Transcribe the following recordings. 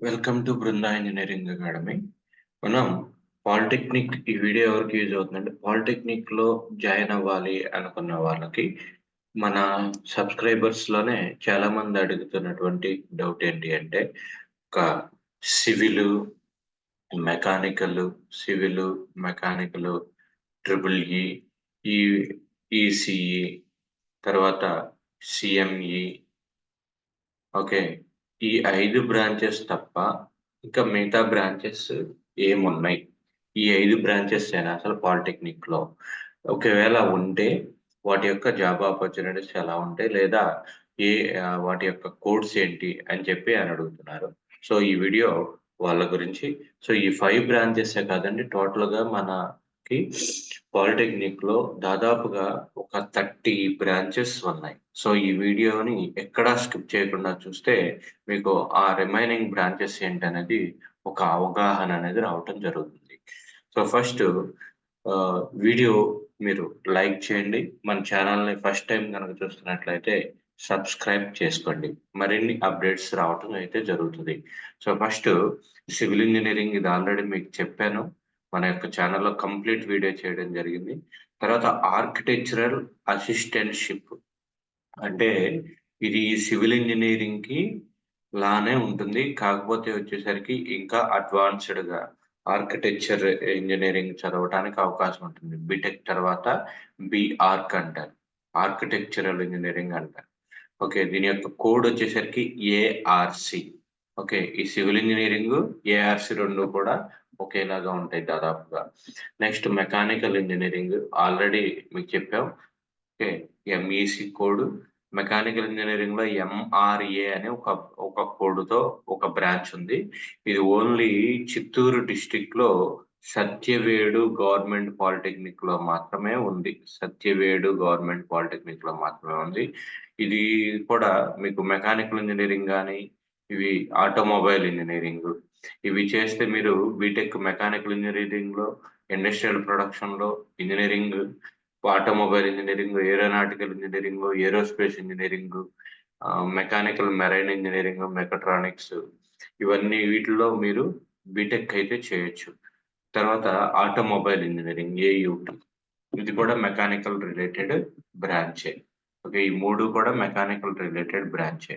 Welcome to Brinda engineering academy మనం polytechnic ఈ video ఎవరికి యూజ్ అవుతుందంటే పాలిటెక్నిక్లో జాయిన్ అవ్వాలి అనుకున్న వాళ్ళకి మన సబ్స్క్రైబర్స్లోనే చాలా మంది అడుగుతున్నటువంటి డౌట్ ఏంటి అంటే ఒక civil mechanical civil mechanical triple E ఈ ఈసీఈ తర్వాత సిఎంఈ ఓకే. ఈ ఐదు బ్రాంచెస్ తప్ప ఇంకా మిగతా బ్రాంచెస్ ఏమున్నాయి? ఈ ఐదు బ్రాంచెస్ అయినా అసలు పాలిటెక్నిక్లో ఒకవేళ ఉంటే వాటి యొక్క జాబ్ ఆపర్చునిటీస్ ఎలా ఉంటాయి? లేదా ఏ వాటి యొక్క కోడ్స్ ఏంటి? అని చెప్పి అని అడుగుతున్నారు. సో ఈ వీడియో వాళ్ళ గురించి. సో ఈ ఫైవ్ బ్రాంచెస్ కాదండి టోటల్గా కాబట్టి పాలిటెక్నిక్లో దాదాపుగా ఒక థర్టీ బ్రాంచెస్ ఉన్నాయి. సో ఈ వీడియోని ఎక్కడా స్కిప్ చేయకుండా చూస్తే మీకు ఆ రిమైనింగ్ బ్రాంచెస్ ఏంటనేది ఒక అవగాహన అనేది రావటం జరుగుతుంది. సో ఫస్ట్ వీడియో మీరు లైక్ చేయండి. మన ఛానల్ని ఫస్ట్ టైం కనుక చూస్తున్నట్లయితే సబ్స్క్రైబ్ చేసుకోండి. మరిన్ని అప్డేట్స్ రావటం అయితే జరుగుతుంది. సో ఫస్ట్ సివిల్ ఇంజనీరింగ్ ఇది ఆల్రెడీ మీకు చెప్పాను. మన యొక్క ఛానల్లో కంప్లీట్ వీడియో చేయడం జరిగింది. తర్వాత ఆర్కిటెక్చరల్ అసిస్టెంట్షిప్ అంటే ఇది సివిల్ ఇంజనీరింగ్కి లానే ఉంటుంది. కాకపోతే వచ్చేసరికి ఇంకా అడ్వాన్స్డ్గా ఆర్కిటెక్చర్ ఇంజనీరింగ్ చదవడానికి అవకాశం ఉంటుంది. బీటెక్ తర్వాత బిఆర్క్ అంటారు. ఆర్కిటెక్చరల్ ఇంజనీరింగ్ అంటారు. ఓకే దీని యొక్క కోడ్ వచ్చేసరికి ఏఆర్సి ఓకే ఈ సివిల్ ఇంజనీరింగ్ ఏఆర్సి రెండు కూడా ఒకేలాగా ఉంటాయి దాదాపుగా. నెక్స్ట్ మెకానికల్ ఇంజనీరింగ్ ఆల్రెడీ మీకు చెప్పాం. ఓకే ఎంఈసి కోడ్ మెకానికల్ ఇంజనీరింగ్లో ఎంఆర్ఏ అనే ఒక ఒక కోడ్తో ఒక బ్రాంచ్ ఉంది. ఇది ఓన్లీ చిత్తూరు డిస్టిక్లో సత్యవేడు గవర్నమెంట్ పాలిటెక్నిక్లో మాత్రమే ఉంది. సత్యవేడు గవర్నమెంట్ పాలిటెక్నిక్లో మాత్రమే ఉంది. ఇది కూడా మీకు మెకానికల్ ఇంజనీరింగ్ కానీ ఇవి ఆటోమొబైల్ ఇంజనీరింగ్ ఇవి చేస్తే మీరు బీటెక్ మెకానికల్ ఇంజనీరింగ్లో ఇండస్ట్రియల్ ప్రొడక్షన్లో engineering automobile engineering aeronautical engineering aerospace engineering mechanical marine engineering mechatronics ఇవన్నీ వీటిలో మీరు బీటెక్ అయితే చేయొచ్చు. తర్వాత ఆటోమొబైల్ ఇంజనీరింగ్ ఏయూటీ ఇది కూడా మెకానికల్ రిలేటెడ్ బ్రాంచే ఓకే ఈ మూడు కూడా మెకానికల్ రిలేటెడ్ బ్రాంచే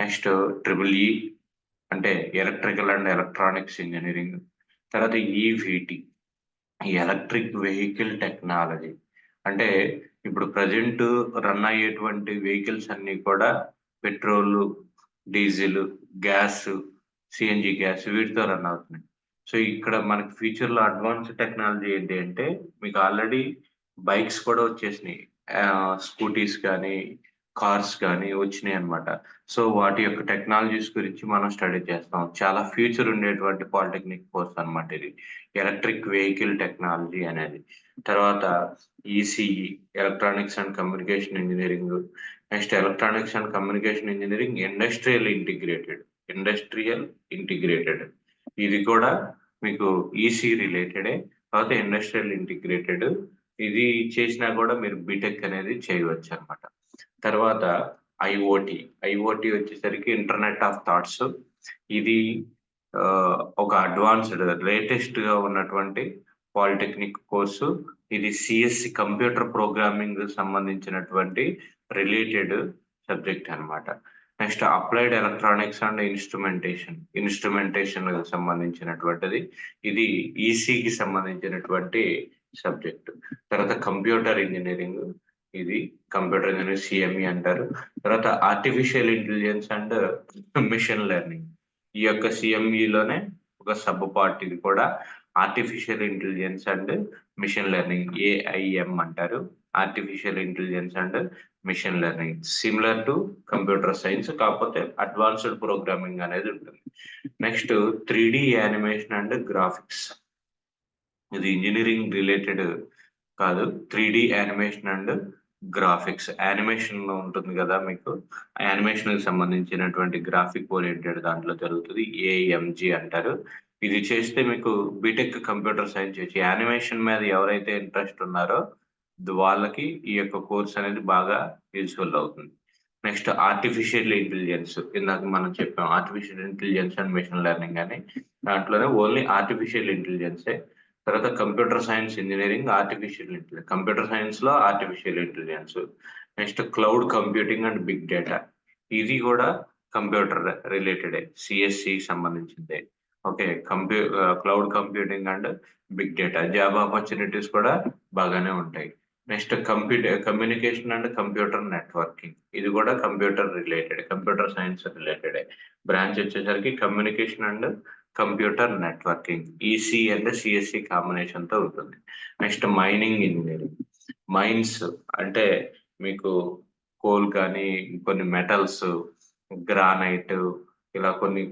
నెక్స్ట్ ట్రిపుల్ ఈ అంటే ఎలక్ట్రికల్ అండ్ ఎలక్ట్రానిక్స్ ఇంజనీరింగ్ తర్వాత ఈవిటి ఈ ఎలక్ట్రిక్ వెహికల్ టెక్నాలజీ. అంటే ఇప్పుడు ప్రజెంట్ రన్ అయ్యేటువంటి వెహికల్స్ అన్నీ కూడా petrol diesel gas CNG gas వీటితో రన్ అవుతున్నాయి. సో ఇక్కడ మనకి ఫ్యూచర్లో అడ్వాన్స్ టెక్నాలజీ ఏంటి అంటే మీకు ఆల్రెడీ బైక్స్ కూడా వచ్చేసినాయి. స్కూటీస్ కానీ కార్స్ కానీ వచ్చినాయి అన్నమాట. సో వాటి యొక్క టెక్నాలజీస్ గురించి మనం స్టడీ చేస్తాం. చాలా ఫ్యూచర్ ఉండేటువంటి పాలిటెక్నిక్ కోర్స్ అన్నమాట ఇది. ఎలక్ట్రిక్ వెహికల్ టెక్నాలజీ అనేది. తర్వాత ECE electronics and communication engineering. Next electronics and communication engineering industrial integrated. Industrial integrated. ఇది కూడా మీకు ఈసీ రిలేటెడే. తర్వాత ఇండస్ట్రియల్ ఇంటిగ్రేటెడ్. ఇది చేసినా కూడా మీరు బీటెక్ అనేది చేయవచ్చు అన్నమాట. తర్వాత ఐఓటి. ఐఓటి వచ్చేసరికి ఇంటర్నెట్ ఆఫ్ థాట్స్. ఇది ఆ, ఒక అడ్వాన్స్డ్ లేటెస్ట్గా ఉన్నటువంటి పాలిటెక్నిక్ కోర్సు. ఇది సిఎస్సి కంప్యూటర్ ప్రోగ్రామింగ్ సంబంధించినటువంటి రిలేటెడ్ సబ్జెక్ట్ అన్నమాట. Next applied electronics and instrumentation. Instrumentation సంబంధించినటువంటిది. ఇది ఈసీకి సంబంధించినటువంటి సబ్జెక్ట్. తర్వాత కంప్యూటర్ ఇంజనీరింగ్. ఇది కంప్యూటర్ ఇంజనీర్ సిఎంఈ అంటారు. తర్వాత artificial intelligence and machine learning ఈ యొక్క సిఎంఈలోనే ఒక సబ్ పార్ట్ ఇది కూడా artificial intelligence and machine learning AIM అంటారు. Artificial intelligence and machine learning similar to computer science కాకపోతే అడ్వాన్స్డ్ ప్రోగ్రామింగ్ అనేది ఉంటుంది. Next three D animation and graphics ఇది ఇంజనీరింగ్ రిలేటెడ్ కాదు three D animation and graphics. యానిమేషన్లో ఉంటుంది కదా మీకు? యానిమేషన్కి సంబంధించినటువంటి గ్రాఫిక్ ఓరియంటెడ్ దాంట్లో జరుగుతుంది. ఏఎంజి అంటారు. ఇది చేస్తే మీకు బీటెక్ కంప్యూటర్ సైన్స్ చేసి యానిమేషన్ మీద ఎవరైతే ఇంట్రెస్ట్ ఉన్నారో వాళ్ళకి ఈ యొక్క కోర్స్ అనేది బాగా యూజ్ఫుల్ అవుతుంది. Next artificial intelligence. ఇందాక మనం చెప్పాం artificial intelligence and machine learning అని. దాంట్లోనే ఓన్లీ ఆర్టిఫిషియల్ ఇంటెలిజెన్సే. తర్వాత computer science engineering artificial intelligence computer సైన్స్లో artificial intelligence next cloud computing and big data ఇది కూడా కంప్యూటర్ రిలేటెడ్ సిఎస్సి సంబంధించిందే. Okay కంప్యూ cloud computing and big data job opportunities కూడా బాగానే ఉంటాయి. Next computer communication and computer networking ఇది కూడా computer related computer science related branch వచ్చేసరికి communication and computer networking EC అంటే సిఎస్సి కాంబినేషన్తో ఉంటుంది. నెక్స్ట్ మైనింగ్ ఇంజనీరింగ్ మైన్స్ అంటే మీకు కోల్ కానీ కొన్ని మెటల్స్ గ్రానైట్ ఇలా కొన్ని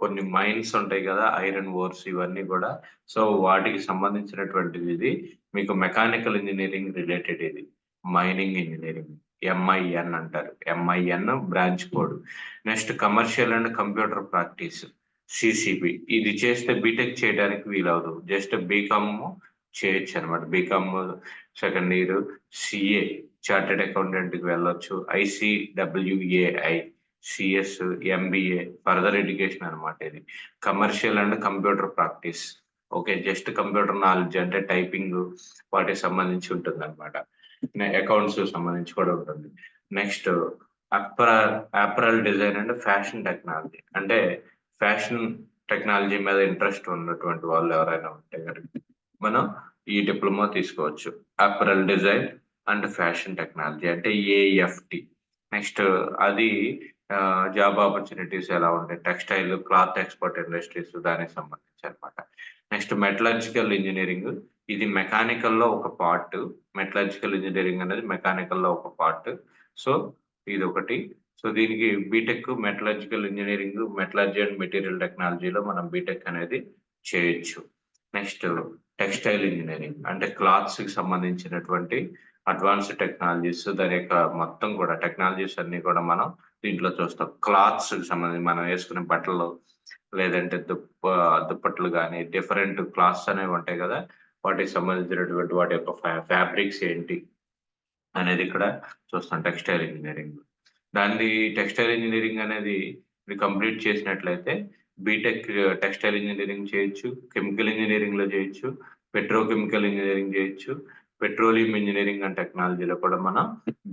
కొన్ని మైన్స్ ఉంటాయి కదా ఐరన్ ఓర్స్ ఇవన్నీ కూడా. సో వాటికి సంబంధించినటువంటిది ఇది. మీకు మెకానికల్ ఇంజనీరింగ్ రిలేటెడ్ ఇది. మైనింగ్ ఇంజనీరింగ్ ఎంఐఎన్ అంటారు. MIN branch code next commercial and computer practice CCB ఇది చేస్తే బీటెక్ చేయడానికి వీలవదు. జస్ట్ బీకామ్ చేయొచ్చు అనమాట BCom second year CA chartered అకౌంటెంట్కి వెళ్ళొచ్చు. ICWAI CS MBA further education అనమాట ఇది. Commercial and computer practice okay just computer knowledge అంటే టైపింగ్ వాటికి సంబంధించి ఉంటుంది అనమాట అకౌంట్స్ సంబంధించి కూడా ఉంటుంది. Next అప్రా apparel design and fashion technology అంటే ఫ్యాషన్ టెక్నాలజీ మీద ఇంట్రెస్ట్ ఉన్నటువంటి వాళ్ళు ఎవరైనా ఉంటే కనుక మనం ఈ డిప్లొమా తీసుకోవచ్చు. Apparel design and fashion technology అంటే ఏఎఫ్టి నెక్స్ట్ అది జాబ్ ఆపర్చునిటీస్ ఎలా ఉంటాయి? టెక్స్టైల్ క్లాత్ ఎక్స్పోర్ట్ ఇండస్ట్రీస్ దానికి సంబంధించి అనమాట నెక్స్ట్ మెటలర్జికల్ ఇంజనీరింగ్ ఇది మెకానికల్లో ఒక పార్ట్. మెటలర్జికల్ ఇంజనీరింగ్ అనేది మెకానికల్లో ఒక పార్ట్. సో ఇది ఒకటి. సో దీనికి BTech metallurgical engineering metallurgy and material టెక్నాలజీలో మనం బీటెక్ అనేది చేయొచ్చు. నెక్స్ట్ టెక్స్టైల్ ఇంజనీరింగ్ అంటే క్లాత్స్కి సంబంధించినటువంటి అడ్వాన్స్డ్ టెక్నాలజీస్ దాని యొక్క మొత్తం కూడా టెక్నాలజీస్ అన్ని కూడా మనం దీంట్లో చూస్తాం. క్లాత్స్కి సంబంధించి మనం వేసుకునే బట్టలు లేదంటే దుప్ప దుప్పట్లు కానీ డిఫరెంట్ క్లాత్స్ అనేవి ఉంటాయి కదా. వాటికి సంబంధించినటువంటి వాటి యొక్క ఫ్యాబ్రిక్స్ ఏంటి అనేది ఇక్కడ చూస్తాం. టెక్స్టైల్ ఇంజనీరింగ్ దాన్ని టెక్స్టైల్ ఇంజనీరింగ్ అనేది మీరు కంప్లీట్ చేసినట్లయితే బీటెక్ uh, టెక్స్టైల్ ఇంజనీరింగ్ చేయొచ్చు కెమికల్ ఇంజనీరింగ్లో చేయొచ్చు పెట్రోకెమికల్ ఇంజనీరింగ్ చేయొచ్చు పెట్రోలియం ఇంజనీరింగ్ అండ్ టెక్నాలజీలో కూడా మనం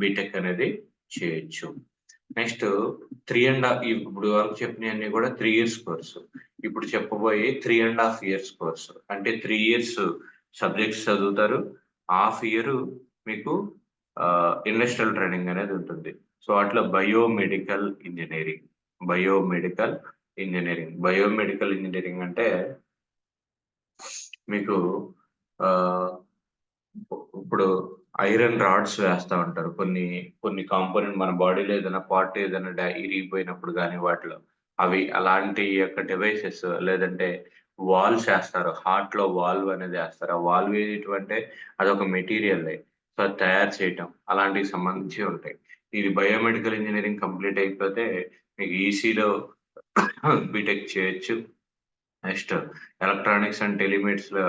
బీటెక్ అనేది చేయొచ్చు. నెక్స్ట్ త్రీ అండ్ హాఫ్ ఇప్పుడు వరకు చెప్పినవన్నీ కూడా త్రీ ఇయర్స్ కోర్సు ఇప్పుడు చెప్పబోయే three and half years course అంటే త్రీ ఇయర్స్ సబ్జెక్ట్స్ చదువుతారు. హాఫ్ ఇయర్ మీకు uh, ఇండస్ట్రియల్ ట్రైనింగ్ అనేది ఉంటుంది. సో అట్లా biomedical engineering biomedical engineering. Biomedical engineering అంటే మీకు ఇప్పుడు ఐరన్ రాడ్స్ వేస్తా ఉంటారు. కొన్ని కొన్ని కాంపోనెంట్ మన బాడీలో ఏదైనా పార్ట్ ఏదైనా ఇరిగిపోయినప్పుడు కానీ వాటిలో. అవి అలాంటి యొక్క డివైసెస్ లేదంటే వాల్స్ వేస్తారు. హార్ట్లో వాల్వ్ అనేది వేస్తారు. ఆ వాల్వ్ ఏంటంటే అదొక మెటీరియల్ సో తయారు చేయటం. అలాంటివి సంబంధించి ఉంటాయి. ఇది బయోమెడికల్ ఇంజనీరింగ్ కంప్లీట్ అయిపోతే మీకు ఈసీలో బీటెక్ చేయొచ్చు. నెక్స్ట్ ఎలక్ట్రానిక్స్ అండ్ టెలిమేట్స్లో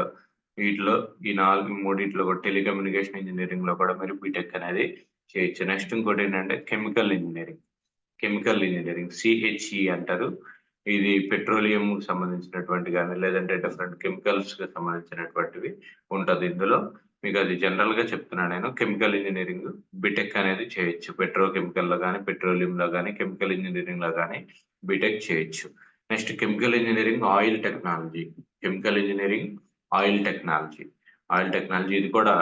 వీటిలో ఈ నాలుగు మూడింటిలో కూడా టెలికమ్యూనికేషన్ ఇంజనీరింగ్లో కూడా మీరు బీటెక్ అనేది చేయొచ్చు. నెక్స్ట్ ఇంకోటి ఏంటంటే chemical engineering chemical engineering CHE అంటారు. ఇది పెట్రోలియం సంబంధించినటువంటి కానీ లేదంటే డిఫరెంట్ కెమికల్స్కి సంబంధించినటువంటివి ఉంటుంది. ఇందులో మీకు అది జనరల్గా చెప్తున్నాను నేను. కెమికల్ ఇంజనీరింగ్ బీటెక్ అనేది చేయొచ్చు. పెట్రో కెమికల్లో కానీ పెట్రోలియం లో కానీ కెమికల్ ఇంజనీరింగ్లో కానీ బీటెక్ చేయొచ్చు. Next chemical engineering oil technology chemical engineering oil technology oil technology ఇది కూడా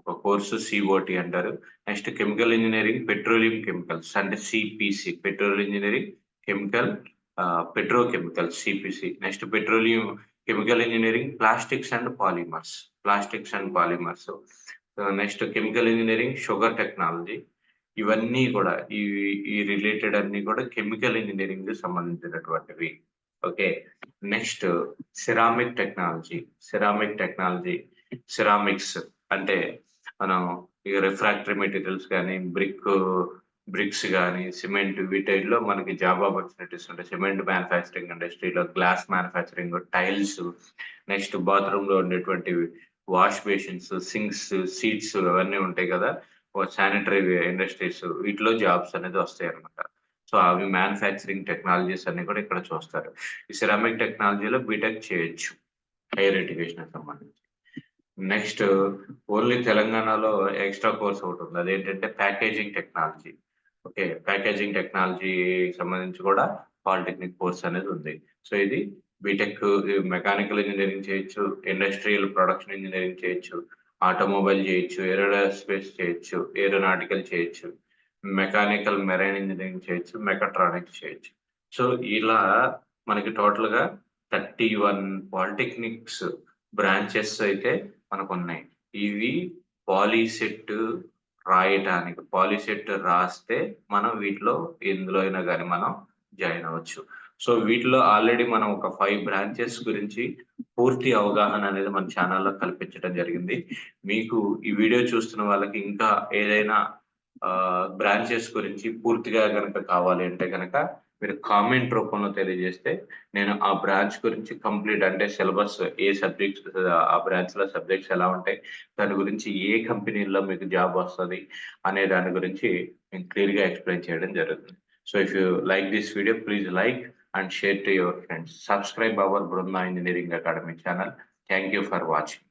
ఒక కోర్సు సిఓటి అంటారు. Next chemical engineering petroleum chemicals అంటే CPC petrol engineering chemical petrochemicals CPC next petroleum chemical engineering plastics and polymers plastics and polymers. Next chemical engineering sugar technology. ఇవన్నీ కూడా ఈ ఈ related అన్ని కూడా కెమికల్ ఇంజనీరింగ్ సంబంధించినటువంటివి. Okay. Next ceramic technology. Ceramic technology ceramics అంటే మనం ఈ రిఫ్రాక్టరీ మెటీరియల్స్ కానీ బ్రిక్ బ్రిక్స్ కానీ సిమెంట్ వీటిల్లో మనకి జాబ్ ఆపర్చునిటీస్ ఉంటాయి. సిమెంట్ మ్యానుఫ్యాక్చరింగ్ ఇండస్ట్రీలో గ్లాస్ మ్యానుఫ్యాక్చరింగ్ టైల్స్. నెక్స్ట్ బాత్రూమ్లో ఉండేటువంటి వాష్ బేషన్స్ సింక్స్ సీట్స్ అవన్నీ ఉంటాయి కదా శానిటరీ ఇండస్ట్రీస్ వీటిలో జాబ్స్ అనేది వస్తాయి అనమాట సో అవి మ్యానుఫ్యాక్చరింగ్ టెక్నాలజీస్ అన్ని కూడా ఇక్కడ చూస్తారు. ఈ సిరామిక్ టెక్నాలజీలో బీటెక్ చేయొచ్చు హైయర్ ఎడ్యుకేషన్ సంబంధించి. నెక్స్ట్ ఓన్లీ తెలంగాణలో ఎక్స్ట్రా కోర్స్ ఒకటి ఉంది. అదేంటంటే packaging technology. Okay packaging technology సంబంధించి కూడా పాలిటెక్నిక్ కోర్స్ అనేది ఉంది. సో ఇది బీటెక్ మెకానికల్ ఇంజనీరింగ్ చేయొచ్చు ఇండస్ట్రియల్ ప్రొడక్షన్ ఇంజనీరింగ్ చేయొచ్చు ఆటోమొబైల్ చేయొచ్చు ఏరోస్పేస్ చేయొచ్చు ఏరోనాటికల్ చేయొచ్చు మెకానికల్ మెరైన్ ఇంజనీరింగ్ చేయొచ్చు మెకాట్రానిక్స్ చేయొచ్చు. సో ఇలా మనకి టోటల్గా థర్టీ వన్ పాలిటెక్నిక్స్ బ్రాంచెస్ అయితే మనకు ఉన్నాయి ఇవి పాలీసెట్ రాయటానికి పాలీసెట్ రాస్తే మనం వీటిలో ఎందులో అయినా కానీ మనం జాయిన్ అవ్వచ్చు. సో వీటిలో ఆల్రెడీ మనం ఒక ఫైవ్ బ్రాంచెస్ గురించి పూర్తి అవగాహన అనేది మన ఛానల్లో కల్పించడం జరిగింది. మీకు ఈ వీడియో చూస్తున్న వాళ్ళకి ఇంకా ఏదైనా బ్రాంచెస్ గురించి పూర్తిగా కనుక కావాలి అంటే కనుక మీరు కామెంట్ రూపంలో తెలియజేస్తే నేను ఆ బ్రాంచ్ గురించి కంప్లీట్ అంటే సిలబస్ ఏ సబ్జెక్ట్స్ ఆ బ్రాంచ్లో సబ్జెక్ట్స్ ఎలా ఉంటాయి దాని గురించి ఏ కంపెనీల్లో మీకు జాబ్ వస్తుంది అనే దాని గురించి నేను క్లియర్గా ఎక్స్ప్లెయిన్ చేయడం జరుగుతుంది. So if you like this video please like and share to your friends. Subscribe our Brunna Engineering Academy channel. Thank you for watching.